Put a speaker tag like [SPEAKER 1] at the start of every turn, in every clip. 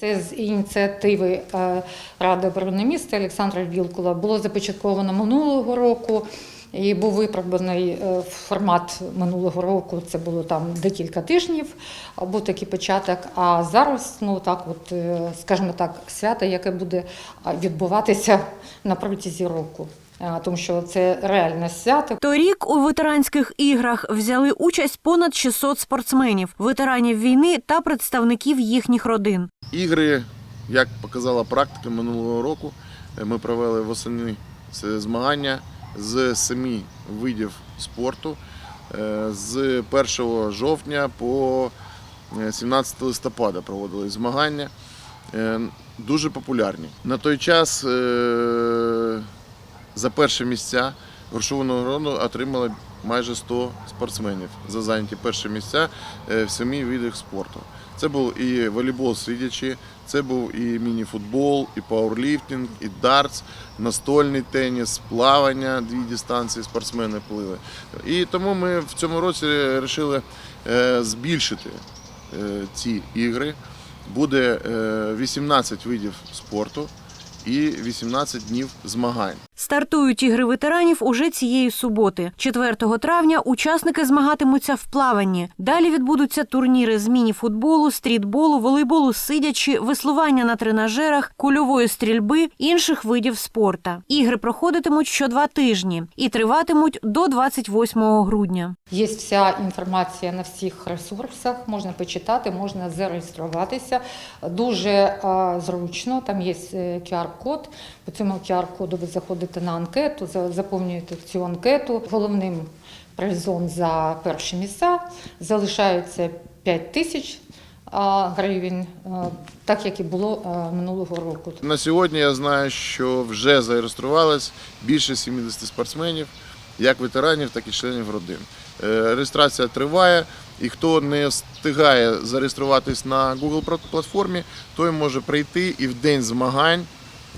[SPEAKER 1] Це з ініціативи е, Ради оборони міста Олександра Вілкула було започатковано минулого року. І був випробуваний е, формат минулого року. Це було там декілька тижнів. а Був такий початок. А зараз, ну так, от е, скажімо так, свято, яке буде відбуватися на протязі року, тому що це реальне свято.
[SPEAKER 2] Торік у ветеранських іграх взяли участь понад 600 спортсменів, ветеранів війни та представників їхніх родин.
[SPEAKER 3] Ігри, як показала практика минулого року, е, ми провели восени змагання з семи видів спорту е, з 1 жовтня по е, 17 листопада проводили змагання. Е, Дуже популярні. На той час е, за перші місця грошову нагороду отримали майже 100 спортсменів за зайняті перші місця е, в семи видах спорту. Це був і волейбол сидячи, це був і міні-футбол, і пауерліфтинг, і дартс, настольний теніс, плавання, дві дистанції спортсмени плили. І тому ми в цьому році вирішили е, збільшити е, ці ігри. Буде е, 18 видів спорту і 18 днів змагань.
[SPEAKER 2] Стартують ігри ветеранів уже цієї суботи. 4 травня учасники змагатимуться в плаванні. Далі відбудуться турніри з міні-футболу, стрітболу, волейболу сидячи, веслування на тренажерах, кульової стрільби, інших видів спорта. Ігри проходитимуть що два тижні і триватимуть до 28 грудня.
[SPEAKER 1] Є вся інформація на всіх ресурсах, можна почитати, можна зареєструватися. Дуже е, зручно, там є е, QR-код. По цьому QR-коду ви заходите на анкету, за- заповнюєте цю анкету. Головним призом за перші місця залишається 5 тисяч гривень, е, так як і було е, минулого року.
[SPEAKER 3] На сьогодні я знаю, що вже зареєструвалось більше 70 спортсменів, як ветеранів, так і членів родин. Е, Реєстрація триває, і хто не встигає зареєструватись на Google платформі, той може прийти і в день змагань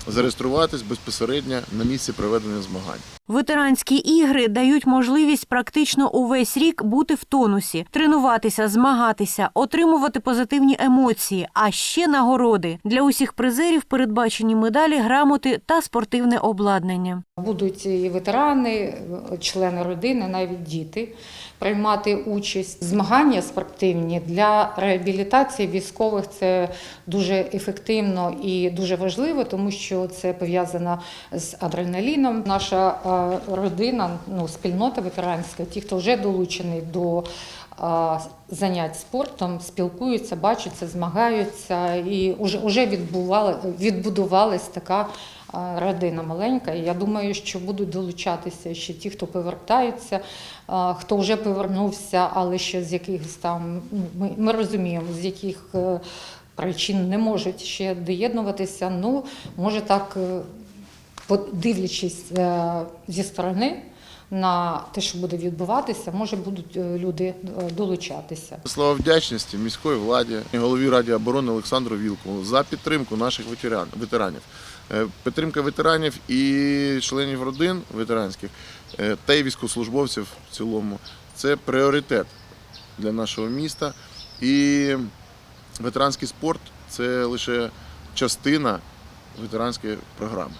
[SPEAKER 3] зареєструватись безпосередньо на місці проведення змагань.
[SPEAKER 2] Ветеранські ігри дають можливість практично увесь рік бути в тонусі, тренуватися, змагатися, отримувати позитивні емоції, а ще нагороди. Для усіх призерів передбачені медалі, грамоти та спортивне обладнання.
[SPEAKER 1] Будуть і ветерани, члени родини, навіть діти приймати участь. Змагання спортивні для реабілітації військових це дуже ефективно і дуже важливо, тому що це пов'язано з адреналіном. Наша е, родина, ну спільнота ветеранська, ті, хто вже долучений до е, занять спортом, спілкуються, бачаться, змагаються, і вже, вже відбувала, відбудувалась така а, родина маленька. І я думаю, що будуть долучатися ще ті, хто повертаються, хто вже повернувся, але ще з якихось там ну, ми, ми розуміємо, з яких е, причин не можуть ще доєднуватися. Ну, може так, подивлячись е, зі сторони. На те, що буде відбуватися, може будуть е, люди е, долучатися.
[SPEAKER 3] Слова вдячності міської владі і голові Ради оборони Олександру Вілкову за підтримку наших ветеранів. Підтримка ветеранів і членів родин ветеранських та й військовослужбовців в цілому це пріоритет для нашого міста. І ветеранський спорт це лише частина ветеранської програми.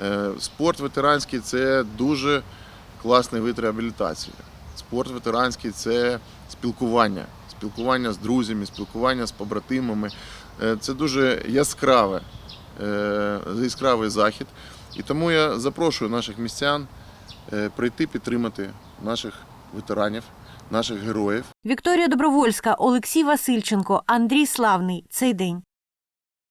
[SPEAKER 3] Е, Спорт ветеранський це дуже класний вид реабілітації. Спорт ветеранський це спілкування, спілкування з друзями, спілкування з побратимами. Е, Це дуже яскраве, е, яскравий захід. І тому я запрошую наших містян прийти підтримати наших ветеранів, наших героїв.
[SPEAKER 2] Вікторія Добровольська, Олексій Васильченко, Андрій Славний. Цей день.